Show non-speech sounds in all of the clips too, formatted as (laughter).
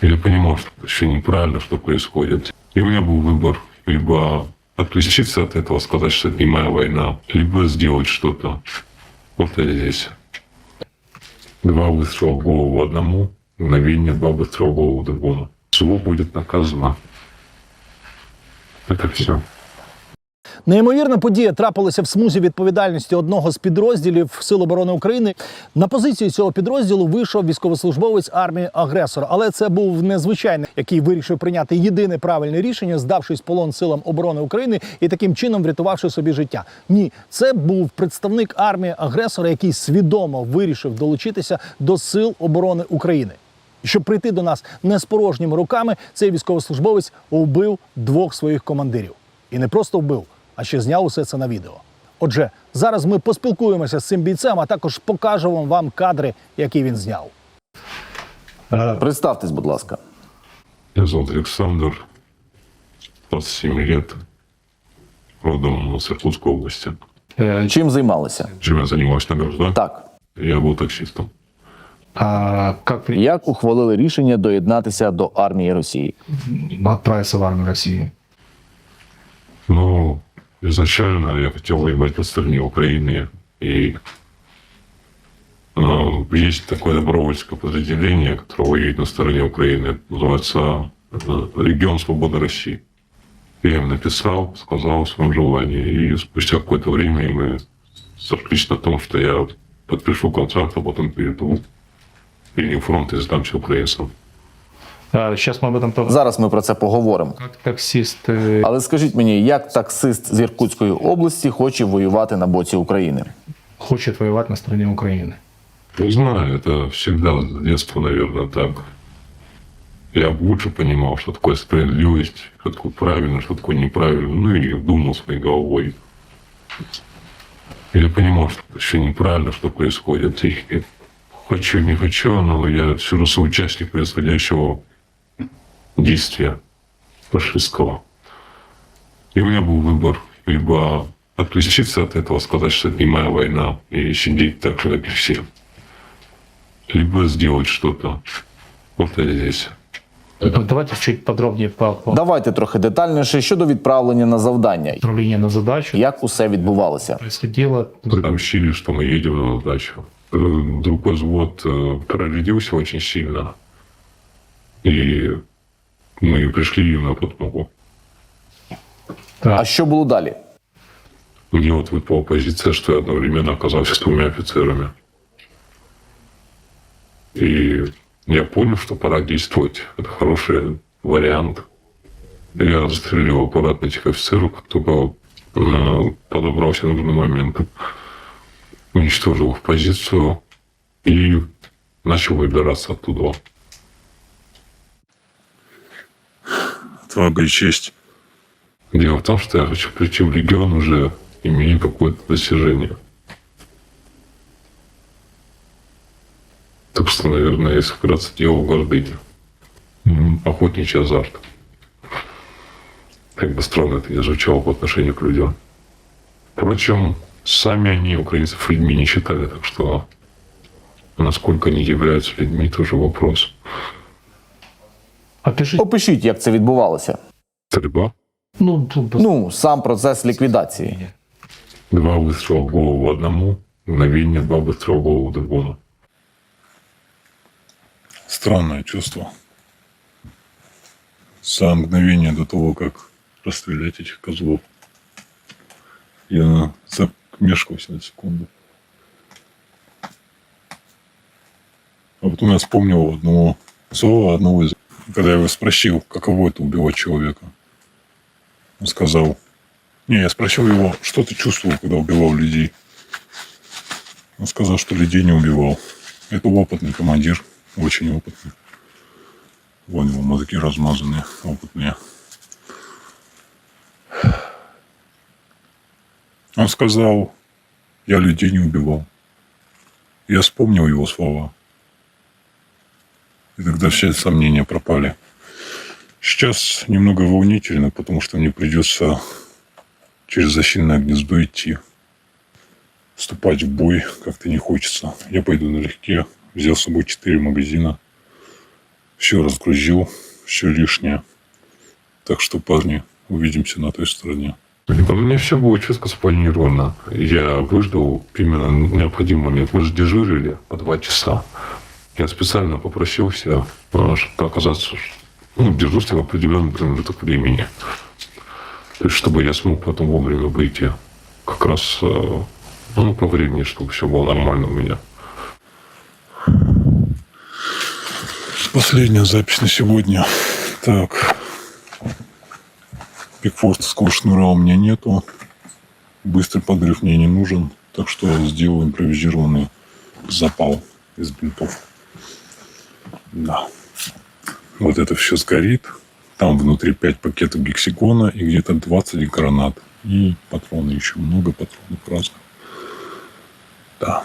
Я понимал, что это все неправильно, что происходит. И у меня был выбор. Либо отключиться от этого, сказать, что это не моя война, либо сделать что-то. Вот я здесь. Два выстрела в голову одному, мгновение, два выстрела в голову другому. Всего будет наказано. Это все. Неймовірна подія трапилася в смузі відповідальності одного з підрозділів Сил оборони України. На позицію цього підрозділу вийшов військовослужбовець армії агресора. Але це був незвичайний, який вирішив прийняти єдине правильне рішення, здавшись полон силам оборони України і таким чином врятувавши собі життя. Ні, це був представник армії агресора, який свідомо вирішив долучитися до сил оборони України. Щоб прийти до нас не з порожніми руками, цей військовослужбовець вбив двох своїх командирів. І не просто вбив, а ще зняв усе це на відео. Отже, зараз ми поспілкуємося з цим бійцем, а також покажемо вам кадри, які він зняв. Представтесь, будь ласка. Меня зовут Александр, 27 лет, родом из Иркутской области. Е, Чим займалися? Чем я занимаюсь на граждан? Так. Я был таксистом. А как Як ухвалили рішення доєднатися до армії Росії? отправиться в армию России? Ну, изначально я хотел воевать на стороне Украины. И ну, есть такое добровольческое подразделение, которое воюет на стороне Украины. Называется э, Регион Свободы России. Я им написал, сказал о своем желании. И спустя какое-то время мы сошлись на том, что я подпишу контракт, а потом перейду в линию фронта и сдамся украинцам. А, сейчас мы об этом поговорим. Зараз ми про це поговоримо. Как таксист, э, Але скажіть мені, як таксист з Іркутської області хоче воювати на боці України? хочет воевать на стороне Украины. Не знаю, это всегда с детства, наверное, так. Я лучше понимал, что такое справедливость, что такое правильно, что такое неправильно. Ну и думал своей головой. Я понимал, что это все неправильно, что происходит. И хочу, не хочу, но я все равно соучастник происходящего действия фашистского. И у меня был выбор. Либо отключиться от этого, сказать, что это не моя война, и сидеть так же, как и все. Либо сделать что-то. Вот я здесь. Ну, Давайте чуть подробнее по, по Давайте трохи детальніше щодо відправлення на завдання. отправлению на задачу. Як усе відбувалося? Происходило Сообщили, что мы едем на дачу. Э, Другой взвод э, прорядился очень сильно. И мы пришли им на подмогу. А що було далі? Мне вот выпала позиция, что я одновременно оказался с двумя офицерами. И я понял, что пора действовать. Это хороший вариант. Я застрелил аккуратно этих офицеров, как только э, подобрался нужный момент. Уничтожил их позицию и начал выбираться оттуда. Твоя честь. Дело в том, что я хочу прийти в регион уже имея какое-то достижение. Так что, наверное, если вкратце дело гордыня. М, Охотничий азарт. Как бы странно это не звучало по отношению к людям. Впрочем, сами они украинцев людьми не считали, так что насколько они являются людьми, тоже вопрос. Опишите, Опишіть, як це відбувалося. Стрельба. ну, тут Ну, сам процес ліквідації. Два выстрела в голову одному, мгновение, два выстрела в голову другому. Странное чувство. За мгновение до того, как расстрелять этих козлов, я замешкался на секунду. А потом я вспомнил одного слова, одного из... когда я его спросил, каково это убивать человека. Он сказал... Не, я спросил его, что ты чувствовал, когда убивал людей. Он сказал, что людей не убивал. Это опытный командир, очень опытный. Вон его мозги размазанные, опытные. Он сказал, я людей не убивал. Я вспомнил его слова. И тогда все сомнения пропали. Сейчас немного волнительно, потому что мне придется через защитное гнездо идти. Вступать в бой как-то не хочется. Я пойду налегке. Взял с собой четыре магазина. все разгрузил, все лишнее. Так что, парни, увидимся на той стороне. У меня все было четко спланировано. Я выждал именно необходимый момент. Мы же дежурили по два часа. Я специально попросился, оказаться ну, в дежурстве в определенный промежуток времени. То есть, чтобы я смог потом вовремя выйти. Как раз э, ну, по времени, чтобы все было нормально у меня. Последняя запись на сегодня. Так. Пикфордского шнура у меня нету. Быстрый подрыв мне не нужен. Так что сделаю импровизированный запал из бинтов. Да. Вот это все сгорит. Там внутри 5 пакетов гексикона и где-то 20 гранат. И патроны еще много патронов разных. Да.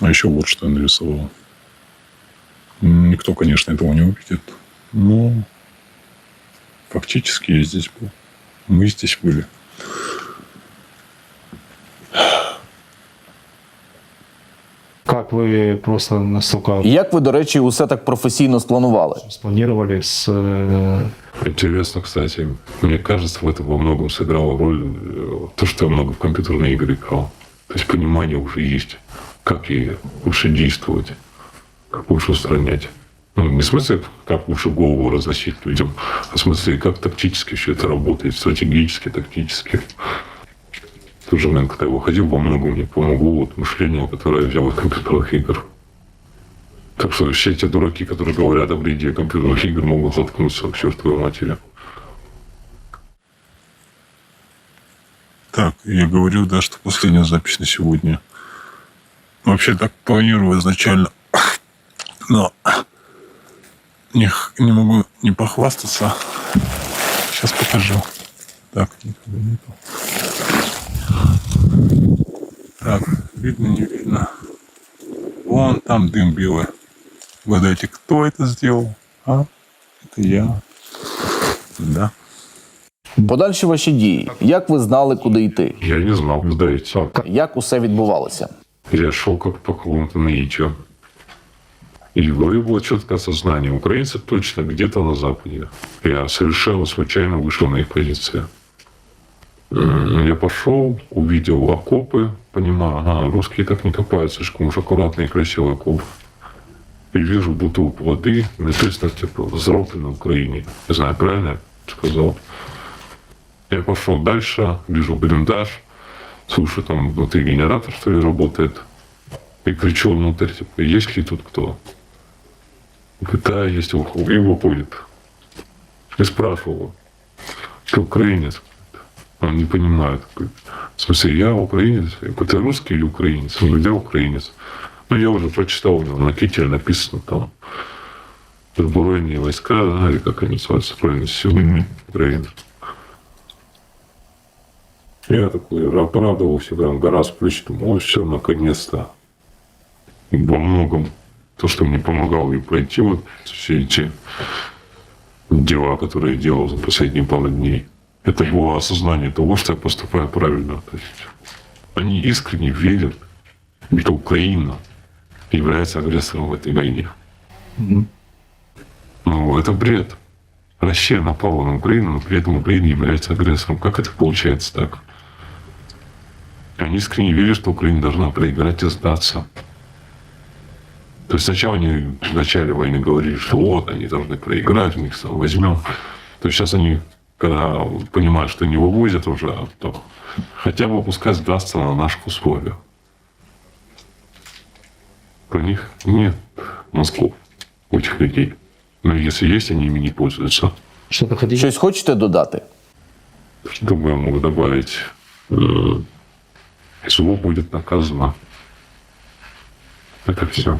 А еще вот что я нарисовал. Никто, конечно, этого не увидит. Но фактически я здесь был. Мы здесь были. Как вы просто настолько І як ви, до речі, усе так професійно спланували? спланировали с... э, Интересно, кстати. Мне кажется, в этом во многом сыграла роль э, то, что я много в компьютерные игры играл. То есть понимание уже есть, как ей лучше действовать, как лучше устранять. Ну, не в смысле, как лучше голову разносить людям, а в смысле, как тактически все это работает, стратегически, тактически. Тот же момент, когда я выходил, во многом мне помогло вот мышление, которое я взял из компьютерных игр. Так что все эти дураки, которые говорят о вреде компьютерных игр, могут заткнуться к чертовой матери. Так, я говорил, да, что последняя запись на сегодня. Вообще так планирую изначально. (coughs) Но не, не могу не похвастаться. Сейчас покажу. Так, никого нету. Так, видно, не видно. Вон там дым белый. Угадайте, кто это сделал? А? Это я. Да. Подальші ваші дії. Як ви знали, куди йти? Я не знал, куда идти. Як усе відбувалося? Я шел как по какому-то наитию. И в голове было четкое осознание. Украинцы точно где-то на Западе. Я совершенно случайно вышел на их позиции. М, Я пошел, увидел окопы, понимаю, ага, русские так не копают, слишком уж аккуратный и красивый окоп. И вижу бутылку воды, написано, типа, взрослый на Украине. Не знаю, правильно сказал. Я пошел дальше, вижу блиндаж, слушаю, там внутри генератор, что ли, работает. И кричу внутрь, типа, есть ли тут кто? Говорит, да, есть и выходит. И спрашивал, ты украинец? Он не понимает. Говорит, В смысле, я украинец? Я ты русский или украинец? Он говорит, я украинец. Ну, я уже прочитал у него на кителе написано там Сбройные войска, да, или как они называются, правильно, силы Украины. Я такой оправдывался, прям гора с плеч, думал, ой, все, наконец-то. И во многом то, что мне помогало и пройти вот все эти дела, которые я делал за последние пару дней, это было осознание того, что я поступаю правильно. То есть они искренне верят, что Украина является агрессором в этой войне. Ну, это бред. Россия напала на Украину, но при этом Украина является агрессором. Как это получается так? Они искренне верят, что Украина должна проиграть и сдаться. То есть сначала они в начале войны говорили, что вот, они должны проиграть, мы их возьмем. То есть сейчас они, когда понимают, что не вывозят уже, то хотя бы пускай сдастся на наших условиях. Про них нет мозгов у этих людей. Но если есть, они ими не пользуются. Что-то хотите? Щось хочете додати? Что бы я мог добавить? Э, Зло будет наказано. Это все.